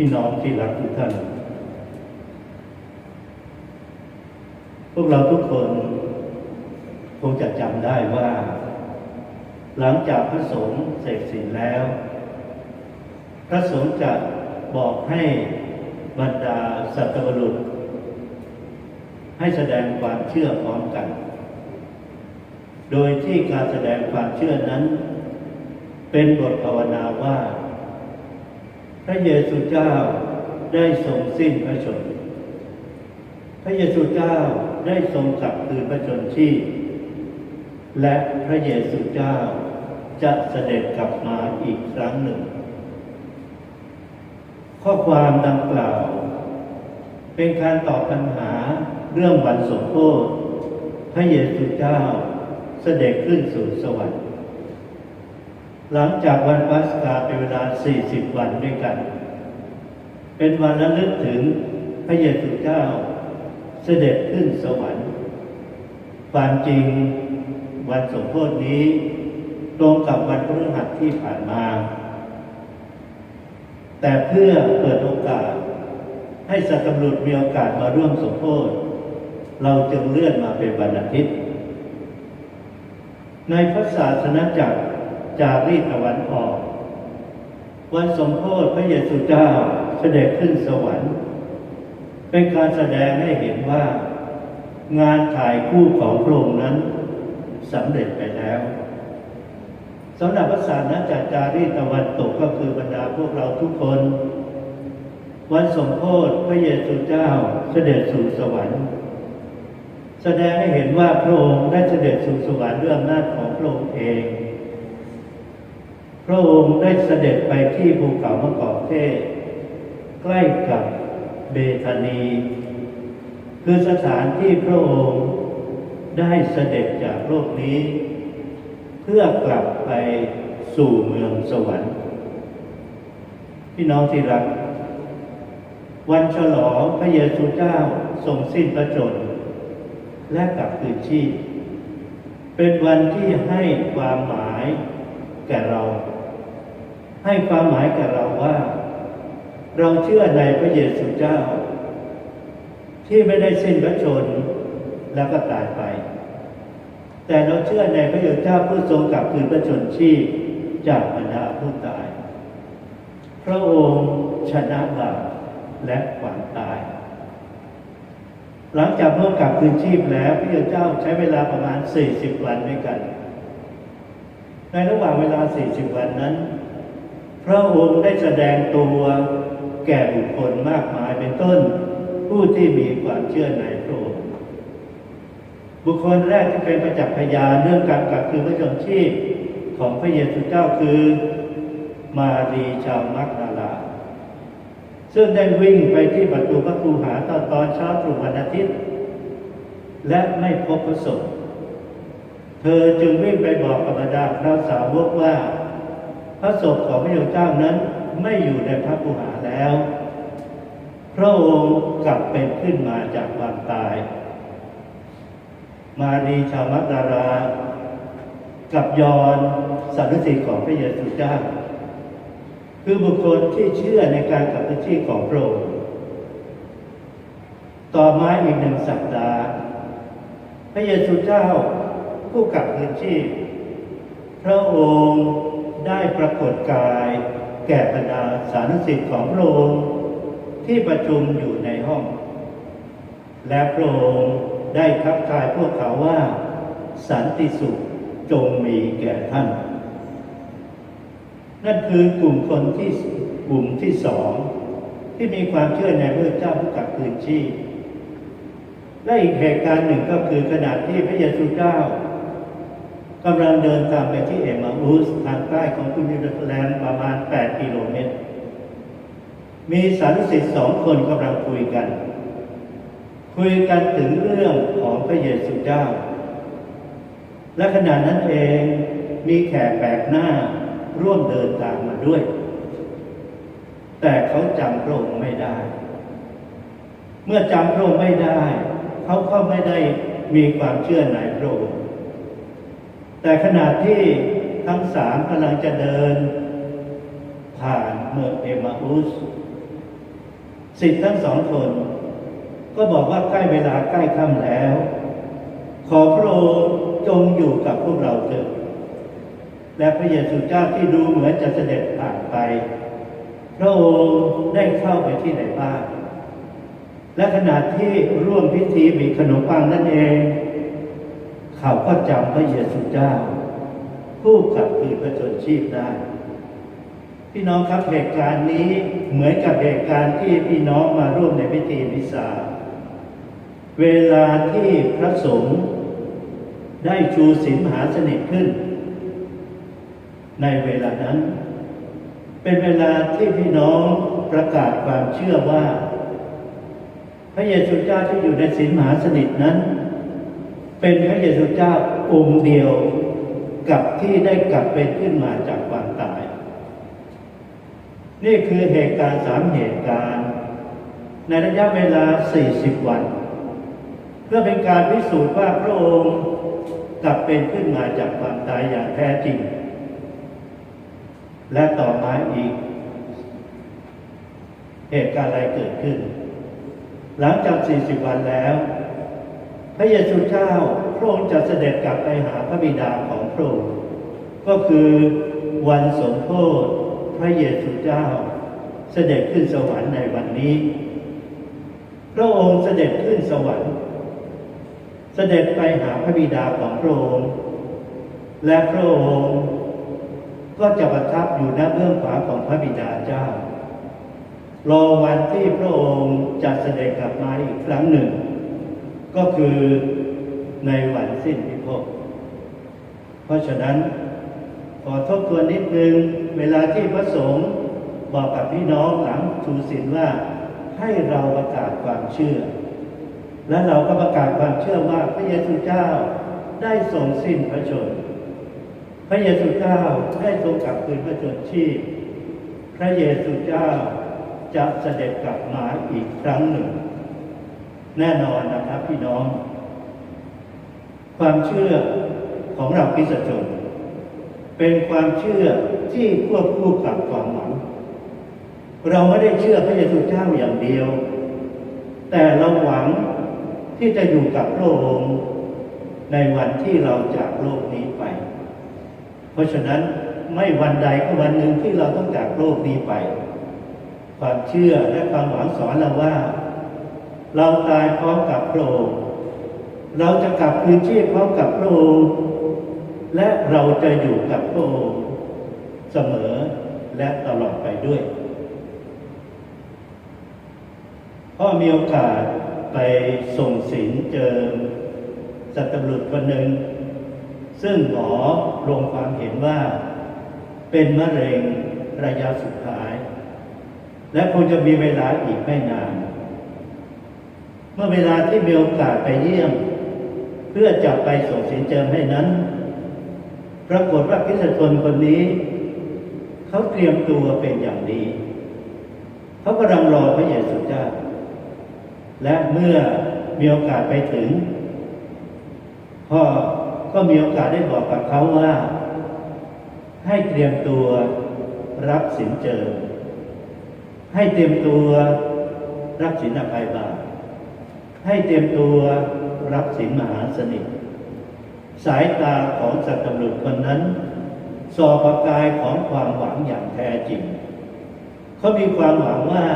พี่น้องที่รักทุกท่าน พวกเราทุกคนคงจะจำได้ว่า หลังจากพระสงฆ์เสร็จสิ้นแล้ว พระสงฆ์จะบอกให้บรรดาสัตว์บุรุษ ให้แสดงความเชื่อพร้อมกัน โดยที่การแสดงความเชื่อนั้น เป็นบทภาวนาว่า ระเยซูเจ้าได้ทรงสิ้นพระชนม์พระเยซูเจ้าได้ทรงกลับคืนพระชนชีพ และพระเยซูเจ้าจะเสด็จกลับมาอีกครั้งหนึ่ง ข้อความดังกล่าว เป็นการตอบปัญหาเรื่องวันสมโภชพระเยซูเจ้าเสด็จขึ้นสู่สวรรค์ หลังจากวันปัสกาเป็นเวลา 40 วันด้วยกัน เป็นวันระลึกถึงพระเยซูเจ้าเสด็จขึ้นสวรรค์ ความจริงวันสมโภชนี้ ตรงกับวันพฤหัสที่ผ่านมา แต่เพื่อเปิดโอกาส ให้สัตว์ตำรวจมีโอกาสมาร่วมสมโภชเราจึงเลื่อนมาเป็นวันอาทิตย์ ในพระศาสนาจักร จารีตะวันออก วันสมโภชพระเยซูเจ้าเสด็จขึ้นสวรรค์ เป็นการแสดงให้เห็นว่า งานถ่ายคู่ของพระองค์นั้นสำเร็จไปแล้วสำหรับพระสาสนาจักจารีตตะวันตกก็คือบรรดาพวกเราทุกคน วันสมโภชพระเยซูเจ้าเสด็จสู่สวรรค์ แสดงให้เห็นว่าพระองค์ได้เสด็จสู่สวรรค์ด้วยอำนาจของพระองค์เอง พระองค์ได้เสด็จไปที่ภูเขามะกอกเทศ ใกล้กับเบธานี คือสถานที่พระองค์ได้เสด็จจากโลกนี้ เพื่อกลับไปสู่เมืองสวรรค์ พี่น้องที่รัก วันฉลองพระเยซูเจ้าทรงสิ้นพระชนและกลับคืนชีพเป็นวันที่ให้ความหมายแก่เรา ให้ความหมายแก่เราว่า เราเชื่อในพระเยซูเจ้า ที่ไม่ได้สิ้นพระชนแล้วก็ตายไป แต่เราเชื่อในพระเยซูเจ้าผู้ทรงกลับคืนพระชนชีพจากบรรดาผู้ตาย พระองค์ชนะบาปและความตาย หลังจากเมื่อกลับคืนชีพแล้วพระเยซูเจ้าใช้เวลาประมาณ 40 วันด้วยกัน ในระหว่างเวลา 40 วันนั้น พระองค์ได้แสดงตัวแก่บุคคลมากมายเป็นต้น ผู้ที่มีความเชื่อในพระองค์บุคคลแรกที่เป็นประจักษ์พยานเรื่องการกลับคืนพระชนชีพของพระเยซูเจ้าคือมารีชาวมักดาลา ซึ่งได้วิ่งไปที่ประตูพระครูหาตอนตอนเช้าตรู่วันอาทิตย์ และไม่พบพระศพเธอจึงวิ่งไปบอกกับบรรดาพระสาวกว่า พระศพของพระเยซูเจ้านั้นไม่อยู่ในพระคูหาแล้ว พระองค์กลับเป็นขึ้นมาจากความตาย มารีชาวมักดารา กับยอนสัตว์สิของพระเยซูเจ้า คือบุคคลที่เชื่อในการกลับคืนชีพของพระองค์ต่อมาอีกหนึ่งสัปดาห์ พระเยซูเจ้าผู้กลับคืนชีพ พระองค์ ได้ปรากฏกาย แก่บรรดาสานุสิทธิ์ของพระองค์ที่ประชุมอยู่ในห้อง และพระองค์ได้ทักทายพวกเขาว่า สันติสุขจงมีแก่ท่าน นั่นคือกลุ่มคนที่กลุ่มที่สอง ที่มีความเชื่อในพระเจ้าผู้กลับคืนชีพและอีกเหตุการณ์หนึ่งก็คือขณะที่พระเยซูเจ้า กำลังเดินตามไปที่เอมาอุสทางใต้ของกรุงเยรูซาเล็มประมาณ 8 กิโลเมตร มีสารุสิทธิ์สองคนกำลังคุยกัน คุยกันถึงเรื่องของพระเยซูเจ้า และขณะนั้นเองมีแขกแปลกหน้าร่วมเดินทางมาด้วย แต่เขาจำพระองค์ไม่ได้ เมื่อจำพระองค์ไม่ได้ เขาก็ไม่ได้มีความเชื่อในพระองค์ แต่ขณะที่ทั้งสามกำลังจะเดิน ผ่านเมืองเอมาอุสสิทธิ์ทั้งสองคน ก็บอกว่าใกล้เวลาใกล้ค่ำแล้ว ขอพระองค์จงอยู่กับพวกเราเถิดและพระเยซูเจ้าที่ดูเหมือนจะเสด็จผ่านไป พระองค์ได้เข้าไปที่ไหนบ้าง และขณะที่ร่วมพิธีบีขนมปังนั่นเอง เขาก็จำพระเยซูเจ้า ผู้ขับคืนพระชนชีพได้ พี่น้องครับเหตุการณ์นี้เหมือนกับเหตุการณ์ที่พี่น้องมาร่วมในพิธีมิสาเวลาที่พระสงฆ์ได้ชูศีลมหาสนิทขึ้น ในเวลานั้น เป็นเวลาที่พี่น้องประกาศความเชื่อว่า พระเยซูเจ้าที่อยู่ในศีลมหาสนิทนั้น เป็นพระเยซูเจ้าองค์เดียวกับที่ได้กลับเป็นขึ้นมาจากความตาย นี่คือเหตุการณ์สามเหตุการณ์ ในระยะเวลา 40 วัน เพื่อเป็นการพิสูจน์ว่าพระองค์กลับเป็นขึ้นมาจากความตายอย่างแท้จริง และต่อมาอีก เหตุการณ์อะไรเกิดขึ้น หลังจาก 40 วันแล้ว พระเยซูเจ้าพระองค์จะเสด็จกลับไปหาพระบิดาของพระองค์ก็คือวันสมโภชพระเยซูเจ้า เสด็จขึ้นสวรรค์ในวันนี้ พระองค์เสด็จขึ้นสวรรค์ เสด็จไปหาพระบิดาของพระองค์ และพระองค์ก็จะประทับอยู่ณเบื้องขวาของพระบิดาเจ้ารอวันที่พระองค์จะเสด็จกลับมาอีกครั้งหนึ่ง ก็คือในวันสิ้นพิภพเพราะฉะนั้นขอทบทวนนิดนึง เวลาที่พระสงฆ์บอกกับพี่น้องหลังทูศีลว่าให้เราประกาศความเชื่อ และเราก็ประกาศความเชื่อว่าพระเยซูเจ้าได้ทรงสิ้นพระชนม์พระเยซูเจ้าได้ทรงกลับคืนพระชนชีพ พระเยซูเจ้าจะเสด็จกลับมาอีกครั้งหนึ่ง แน่นอนนะครับพี่น้อง ความเชื่อของเราคริสตชนเป็นความเชื่อที่ควบคู่กับความหวัง เราไม่ได้เชื่อพระเยซูเจ้าอย่างเดียว แต่เราหวังที่จะอยู่กับพระองค์ในวันที่เราจากโลกนี้ไป เพราะฉะนั้นไม่วันใดก็วันหนึ่งที่เราต้องจากโลกนี้ไป ความเชื่อและความหวังสอนเราว่า เราตายพร้อมกับพระองค์เราจะกลับคืนชีพพร้อมกับพระองค์และเราจะอยู่กับพระองค์เสมอและตลอดไปด้วยพ่อมีโอกาสไปส่งสินเจอสัตว์บุรุษคนหนึ่ง ซึ่งหมอลงความเห็นว่า เป็นมะเร็งระยะสุดท้าย และคงจะมีเวลาอีกไม่นาน มื่อเวลาที่มีโอกาสไปเยี่ยม เพื่อจะไปส่งสินเจิมให้นั้น ปรากฏว่าพิสชนคนนี้ เขาเตรียมตัวเป็นอย่างดี เขากำลังรอพระเยซูเจ้า และเมื่อมีโอกาสไปถึง พ่อก็มีโอกาสได้บอกกับเขาว่า ให้เตรียมตัวรับสินเจิมให้เตรียมตัวรับสินอภัยบาป ให้เตรียมตัวรับสินมหาสนิท สายตาของสัตว์ตำรวจคนนั้นสอบประกายของความหวังอย่างแท้จริง เขามีความหวังว่า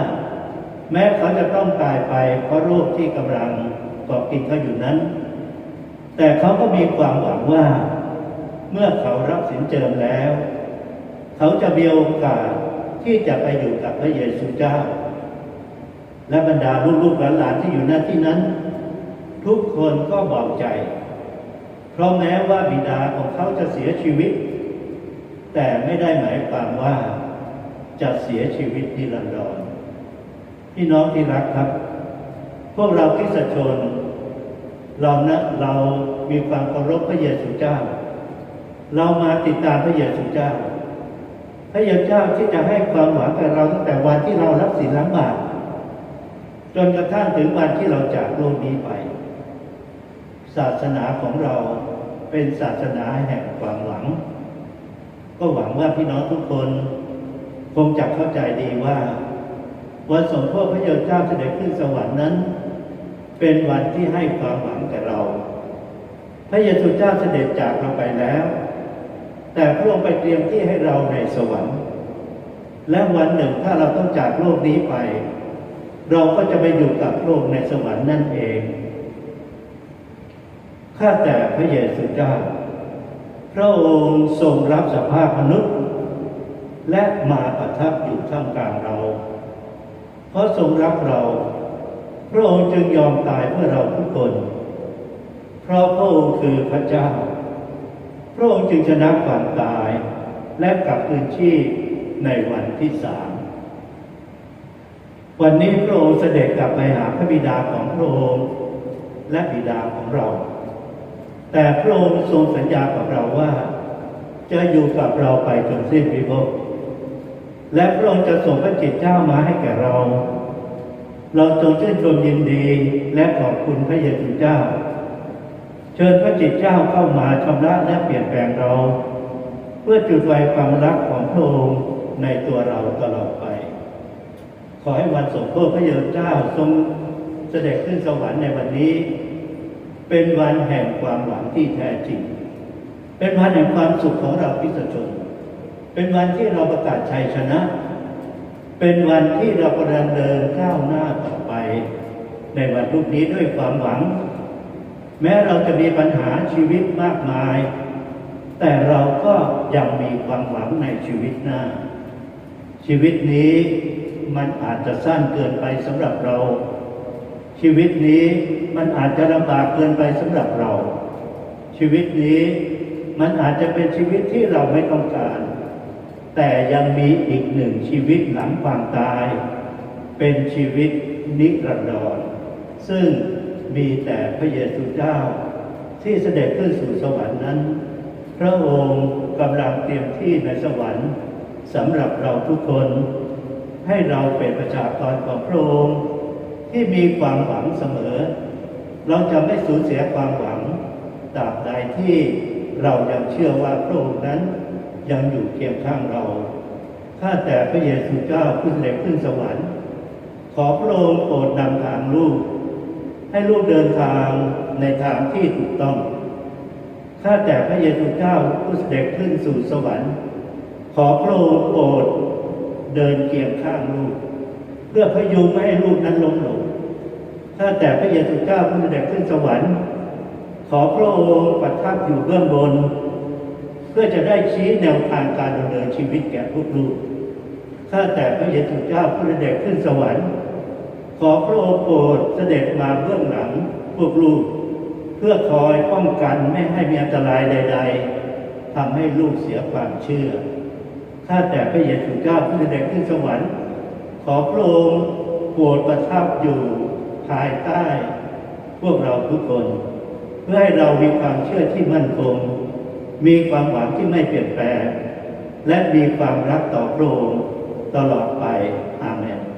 แม้เขาจะต้องตายไปเพราะโรคที่กำลังกาะกินเขาอยู่นั้น แต่เขาก็มีความหวังว่า เมื่อเขารับสินเจิมแล้ว เขาจะมีโอกาสที่จะไปอยู่กับพระเยซูเจ้า และบรรดาลูกๆหลานๆที่อยู่หน้าที่นั้น ทุกคนก็เบาใจ เพราะแม้ว่าบิดาของเขาจะเสียชีวิต แต่ไม่ได้หมายความว่าจะเสียชีวิตนิรันดรพี่น้องที่รักครับ พวกเราคริสตชน เรานะเรามีความเคารพพระเยซูเจ้า เรามาติดตามพระเยซูเจ้า พระเยซูเจ้าที่จะให้ความหวังกับเราตั้งแต่วันที่เรารับศีลล้างบาป จนกระทั่งถึงวันที่เราจากโลกนี้ไป ศาสนาของเราเป็นศาสนาแห่งความหวัง ก็หวังว่าพี่น้องทุกคน คงจะเข้าใจดีว่า วันสมโภชพระเยซูเจ้าเสด็จขึ้นสวรรค์นั้น เป็นวันที่ให้ความหวังแก่เรา พระเยซูเจ้าเสด็จจากเราไปแล้ว แต่พระองค์ไปเตรียมที่ให้เราในสวรรค์ และวันหนึ่งถ้าเราต้องจากโลกนี้ไป เราก็จะไปอยู่กับพระองค์ในสวรรค์นั่นเอง ข้าแต่พระเยซูเจ้า พระองค์ทรงรับสภาพมนุษย์ และมาประทับอยู่ท่ามกลางเรา เพราะทรงรักเรา พระองค์จึงยอมตายเพื่อเราทุกคน เพราะพระองค์คือพระเจ้า พระองค์จึงชนะความตายและกลับคืนชีพในวันที่สาม วันนี้พระองค์เสด็จกลับไปหาพระบิดาของพระองค์และบิดาของเรา แต่พระองค์ทรงสัญญากับเราว่า จะอยู่กับเราไปจนสิ้นพิภพและพระองค์จะส่งพระจิตเจ้ามาให้แก่เรา เราจงชื่นชมยินดีและขอบคุณพระเยซูเจ้า เชิญพระจิตเจ้าเข้ามาชำระและเปลี่ยนแปลงเรา เพื่อจุดไฟความรักของพระองค์ในตัวเราตลอดไป ขอให้วันสมโภชพระเยซูเจ้าทรงเสด็จขึ้นสวรรค์ในวันนี้ เป็นวันแห่งความหวังที่แท้จริง เป็นวันแห่งความสุขของเราพิสชน เป็นวันที่เราประกาศชัยชนะ เป็นวันที่เรากำลังเดินก้าวหน้าต่อไป ในวันรุ่งนี้ด้วยความหวัง แม้เราจะมีปัญหาชีวิตมากมาย แต่เราก็ยังมีความหวังในชีวิตหน้า ชีวิตนี้ มันอาจจะสั้นเกินไปสำหรับเรา ชีวิตนี้มันอาจจะลำบากเกินไปสำหรับเรา ชีวิตนี้มันอาจจะเป็นชีวิตที่เราไม่ต้องการ แต่ยังมีอีกหนึ่งชีวิตหลังความตาย เป็นชีวิตนิรันดร ซึ่งมีแต่พระเยซูเจ้า ที่เสด็จขึ้นสู่สวรรค์นั้น พระองค์กำลังเตรียมที่ในสวรรค์สำหรับเราทุกคน ให้เราเป็นประชากรของพระองค์ที่มีความหวังเสมอ เราจะไม่สูญเสียความหวังตราบใดที่เรายังเชื่อว่าพระองค์นั้นยังอยู่เคียงข้างเรา ข้าแต่พระเยซูเจ้าขึ้นเสด็จขึ้นสวรรค์ ขอพระองค์โปรดนำทางลูก ให้ลูกเดินทางในทางที่ถูกต้อง ข้าแต่พระเยซูเจ้าผู้เสด็จขึ้นสู่สวรรค์ ขอพระองค์โปรด เดินเคียงข้างลูก เพื่อพยุงไม่ให้ลูกนั้นล้มลงข้าแต่พระเยซูเจ้าผู้เด็จขึ้นสวรรค์ ขอพระองค์ประทับอยู่เบื้องบน เพื่อจะได้ชี้แนวทางการดำเนินชีวิตแก่พวกลูกข้าแต่พระเยซูเจ้าผู้เด็จขึ้นสวรรค์ ขอพระองค์โปรดเสด็จมาเบื้องหลังพวกลูก เพื่อคอยป้องกันไม่ให้มีอันตรายใด ๆทำให้ลูกเสียความเชื่อ ข้าแต่พระเยซูเจ้าผู้เสด็จขึ้นสวรรค์ ขอพระองค์โปรดประทับอยู่ภายใต้ พวกเราทุกคน เพื่อให้เรามีความเชื่อที่มั่นคง มีความหวังที่ไม่เปลี่ยนแปลง และมีความรักต่อพระองค์ตลอดไปอาเมน